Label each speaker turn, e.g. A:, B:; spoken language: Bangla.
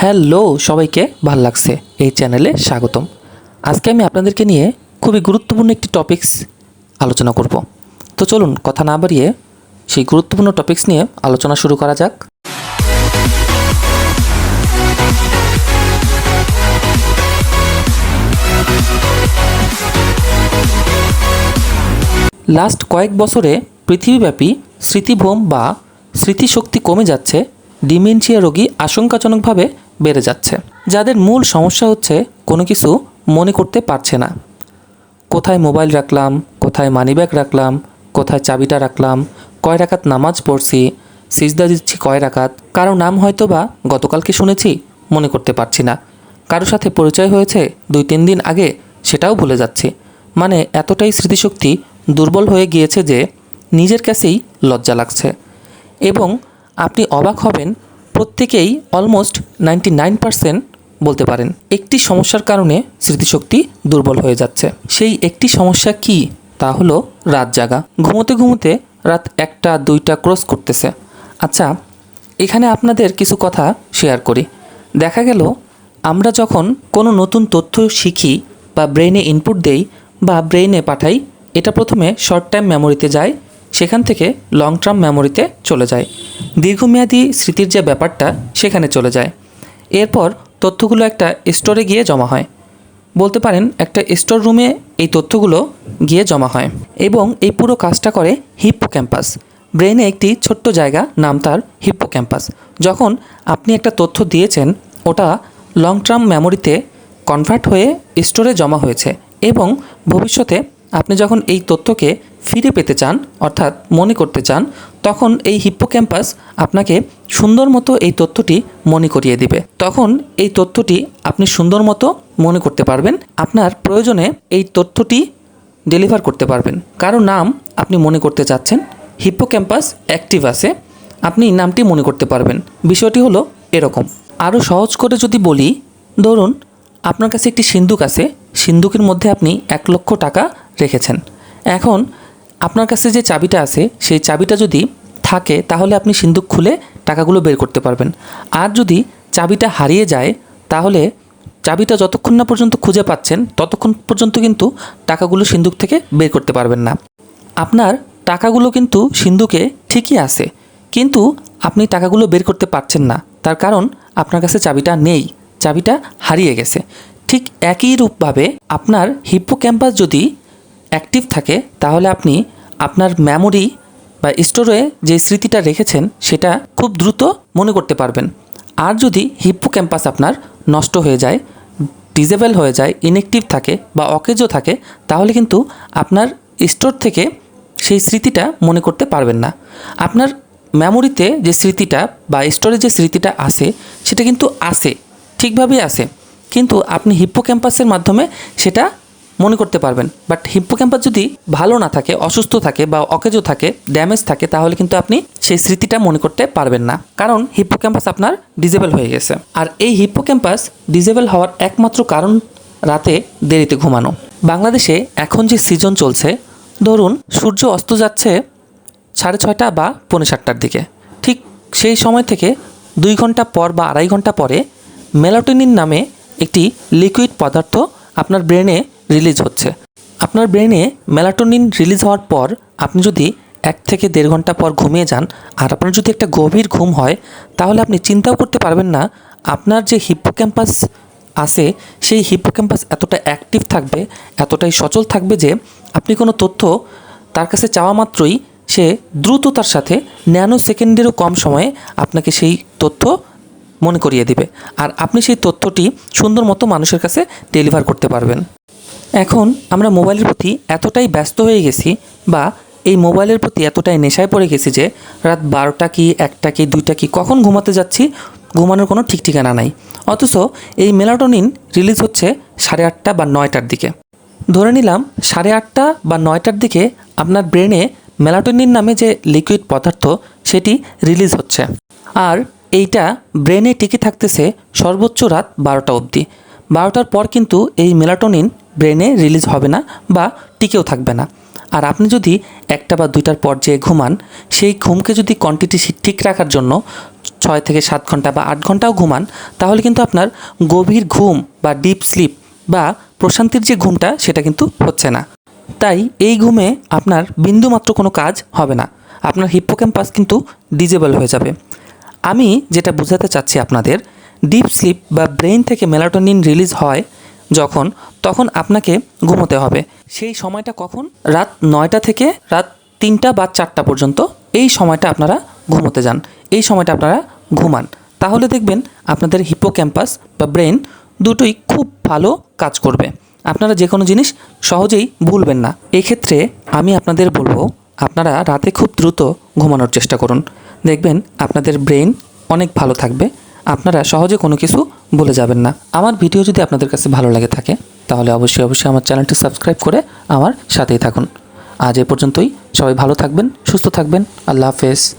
A: হ্যালো সবাইকে, ভালো লাগছে এই চ্যানেলে স্বাগতম। আজকে আমি আপনাদেরকে নিয়ে খুবই গুরুত্বপূর্ণ একটি টপিকস আলোচনা করব। তো চলুন, কথা না বাড়িয়ে সেই গুরুত্বপূর্ণ টপিকস নিয়ে আলোচনা শুরু করা যাক। লাস্ট কয়েক বছরে পৃথিবীব্যাপী স্মৃতিভ্রম বা স্মৃতিশক্তি কমে যাচ্ছে ডিমেনশিয়া রোগী আশঙ্কাজনকভাবে বেড়ে যাচ্ছে। যাদের মূল সমস্যা হচ্ছে, কোনো কিছু মনে করতে পারছে না। কোথায় মোবাইল রাখলাম, কোথায় মানিব্যাগ রাখলাম, কোথায় চাবিটা রাখলাম, কয় রাকাত নামাজ পড়ছি, সিজদা দিচ্ছি কয় রাকাত, কারও নাম হয়তো বা গতকালকে শুনেছি, মনে করতে পারছি না। কারও সাথে পরিচয় হয়েছে দুই তিন দিন আগে, সেটাও ভুলে যাচ্ছি। মানে এতটাই স্মৃতিশক্তি দুর্বল হয়ে গিয়েছে যে, নিজের কাছেই লজ্জা লাগছে। এবং আপনি অবাক হবেন প্রত্যেকেই অলমোস্ট নাইনটি নাইন পারসেন্ট বলতে পারেন। একটি সমস্যার কারণে স্মৃতিশক্তি দুর্বল হয়ে যাচ্ছে। সেই একটি সমস্যা কি? তা হলো রাত জাগা। ঘুমোতে ঘুমোতে রাত একটা, দুইটা ক্রস করতেছে। আচ্ছা এখানে আপনাদের কিছু কথা শেয়ার করি। দেখা গেল, আমরা যখন কোনো নতুন তথ্য শিখি বা ব্রেনে ইনপুট দেই বা ব্রেনে পাঠাই, এটা প্রথমে শর্ট টাইম মেমোরিতে যায় সেখান থেকে লং টার্ম মেমোরিতে চলে যায়। দীর্ঘমেয়াদী স্মৃতির যে ব্যাপারটা, সেখানে চলে যায়। এরপর তথ্যগুলো একটা স্টোরে গিয়ে জমা হয়। বলতে পারেন, একটা স্টোর রুমে এই তথ্যগুলো গিয়ে জমা হয় এবং এই পুরো কাজটা করে হিপ্পো ক্যাম্পাস ব্রেনে একটি ছোট্ট জায়গা, নাম তার হিপ্পো ক্যাম্পাস যখন আপনি একটা তথ্য দিয়েছেন, ওটা লং টার্ম মেমোরিতে কনভার্ট হয়ে স্টোরে জমা হয়েছে এবং ভবিষ্যতে আপনি যখন এই তথ্যকে ফিরে পেতে চান, অর্থাৎ মনে করতে চান, তখন এই হিপ্পো ক্যাম্পাস আপনাকে সুন্দর মতো এই তথ্যটি মনে করিয়ে দিবে। তখন এই তথ্যটি আপনি সুন্দর মতো মনে করতে পারবেন। আপনার প্রয়োজনে এই তথ্যটি ডেলিভার করতে পারবেন। কারও নাম আপনি মনে করতে চাচ্ছেন হিপ্পো ক্যাম্পাস অ্যাক্টিভ আছে, আপনি নামটি মনে করতে পারবেন। বিষয়টি হলো এরকম। আরও সহজ করে যদি বলি, ধরুন, আপনার কাছে একটি সিন্দুক আছে। সিন্দুকের মধ্যে আপনি এক লক্ষ টাকা রেখেছেন। এখন আপনার কাছে যে চাবিটা আছে, সেই চাবিটা যদি থাকে, তাহলে আপনি সিন্দুক খুলে টাকাগুলো বের করতে পারবেন। আর যদি চাবিটা হারিয়ে যায়, তাহলে চাবিটা যতক্ষণ না পর্যন্ত খুঁজে পাচ্ছেন, ততক্ষণ পর্যন্ত কিন্তু টাকাগুলো সিন্দুক থেকে বের করতে পারবেন না। আপনার টাকাগুলো কিন্তু সিন্ধুকে ঠিকই আছে, কিন্তু আপনি টাকাগুলো বের করতে পারছেন না। তার কারণ আপনার কাছে চাবিটা নেই, চাবিটা হারিয়ে গেছে। ঠিক একই রূপভাবে আপনার হিপ্পো ক্যাম্পাস যদি অ্যাক্টিভ থাকে, তাহলে আপনি আপনার মেমোরি বা স্টোরে যে স্মৃতিটা রেখেছেন, সেটা খুব দ্রুত মনে করতে পারবেন। আর যদি হিপ্পো ক্যাম্পাস আপনার নষ্ট হয়ে যায় ডিজেবল হয়ে যায় ইনএক্টিভ থাকে বা অকেজো থাকে, তাহলে কিন্তু আপনার স্টোর থেকে সেই স্মৃতিটা মনে করতে পারবেন না। আপনার মেমোরিতে যে স্মৃতিটা বা স্টোরে যে স্মৃতিটা আসে সেটা কিন্তু আসে ঠিকভাবেই আসে কিন্তু আপনি হিপ্পো ক্যাম্পাসের মাধ্যমে সেটা মনে করতে পারবেন। বাট হিপ্পো ক্যাম্পাস যদি ভালো না থাকে, অসুস্থ থাকে বা অকেজো থাকে ড্যামেজ থাকে, তাহলে কিন্তু আপনি সেই স্মৃতিটা মনে করতে পারবেন না। কারণ হিপ্পো ক্যাম্পাস আপনার ডিজেবল হয়ে গেছে। আর এই হিপ্পো ক্যাম্পাস ডিজেবল হওয়ার একমাত্র কারণ রাতে দেরিতে ঘুমানো। বাংলাদেশে এখন যে সিজন চলছে, ধরুন সূর্য অস্ত যাচ্ছে সাড়ে ছয়টা বা পৌনে সাতটার দিকে। ঠিক সেই সময় থেকে দুই ঘণ্টা পর বা আড়াই ঘণ্টা পরে মেলাটোনিন নামে একটি লিকুইড পদার্থ আপনার ব্রেনে রিলিজ হচ্ছে। আপনার ব্রেনে মেলাটোনিন রিলিজ হওয়ার পর আপনি যদি এক থেকে দেড় ঘণ্টা পর ঘুমিয়ে যান, আর আপনার যদি একটা গভীর ঘুম হয়, তাহলে আপনি চিন্তাও করতে পারবেন না। আপনার যে হিপ্পোক্যাম্পাস আছে, সেই হিপ্পোক্যাম্পাস এতটা অ্যাক্টিভ থাকবে, এতটাই সচল থাকবে যে আপনি কোনো তথ্য তার কাছে চাওয়া মাত্রই সে দ্রুততার সাথে ন্যানো সেকেন্ডেরও কম সময়ে আপনাকে সেই তথ্য মনে করিয়ে দিবে। আর আপনি সেই তথ্যটি সুন্দর মতো মানুষের কাছে ডেলিভার করতে পারবেন। এখন আমরা মোবাইলের প্রতি এতটাই ব্যস্ত হয়ে গেছি বা এই মোবাইলের প্রতি এতটাই নেশায় পড়ে গেছি যে রাত বারোটা কি, একটা কি, দুইটা কি, কখন ঘুমাতে যাচ্ছি, ঘুমানোর কোনো ঠিক ঠিকানা নাই। অথচ এই মেলাটোনিন রিলিজ হচ্ছে সাড়ে আটটা বা নয়টার দিকে। ধরে নিলাম সাড়ে আটটা বা নয়টার দিকে আপনার ব্রেনে মেলাটোনিন নামে যে লিকুইড পদার্থ সেটি রিলিজ হচ্ছে। আর এইটা ব্রেনে টিকে থাকতেছে সর্বোচ্চ রাত বারোটা অবধি। বারোটার পর কিন্তু এই মেলাটোনিন ব্রেনে রিলিজ হবে না বা টিকেও থাকবে না। আর আপনি যদি একটা বা দুইটার পর যে ঘুমান, সেই ঘুমকে যদি কোয়ান্টিটি ঠিক রাখার জন্য ছয় থেকে সাত ঘণ্টা বা আট ঘন্টাও ঘুমান, তাহলে কিন্তু আপনার গভীর ঘুম বা ডিপ স্লিপ বা প্রশান্তির যে ঘুমটা, সেটা কিন্তু হচ্ছে না। তাই এই ঘুমে আপনার বিন্দুমাত্র কোনো কাজ হবে না। আপনার হিপ্পোক্যাম্পাস কিন্তু ডিজেবল হয়ে যাবে। আমি যেটা বোঝাতে চাচ্ছি আপনাদের ডিপ স্লিপ বা ব্রেন থেকে মেলাটোনিন রিলিজ হয় যখন, তখন আপনাকে ঘুমোতে হবে। সেই সময়টা কখন? রাত নয়টা থেকে রাত তিনটা বা চারটা পর্যন্ত এই সময়টা আপনারা ঘুমোতে যান। এই সময়টা আপনারা ঘুমান। তাহলে দেখবেন আপনাদের হিপোক্যাম্পাস বা ব্রেন দুটোই খুব ভালো কাজ করবে। আপনারা যে কোনো জিনিস সহজেই ভুলবেন না। এক্ষেত্রে আমি আপনাদের বলব, আপনারা রাতে খুব দ্রুত ঘুমানোর চেষ্টা করুন। দেখবেন আপনাদের ব্রেন অনেক ভালো থাকবে। আপনারা সহজে কোনো কিছু বলে যাবেন না। আমার ভিডিও যদি আপনাদের কাছে ভালো লাগে থাকে, তাহলে অবশ্যই অবশ্যই আমার চ্যানেলটি সাবস্ক্রাইব করে আমার সাথেই থাকুন। আজ এ পর্যন্তই। সবাই ভালো থাকবেন, সুস্থ থাকবেন। আল্লাহ হাফেজ।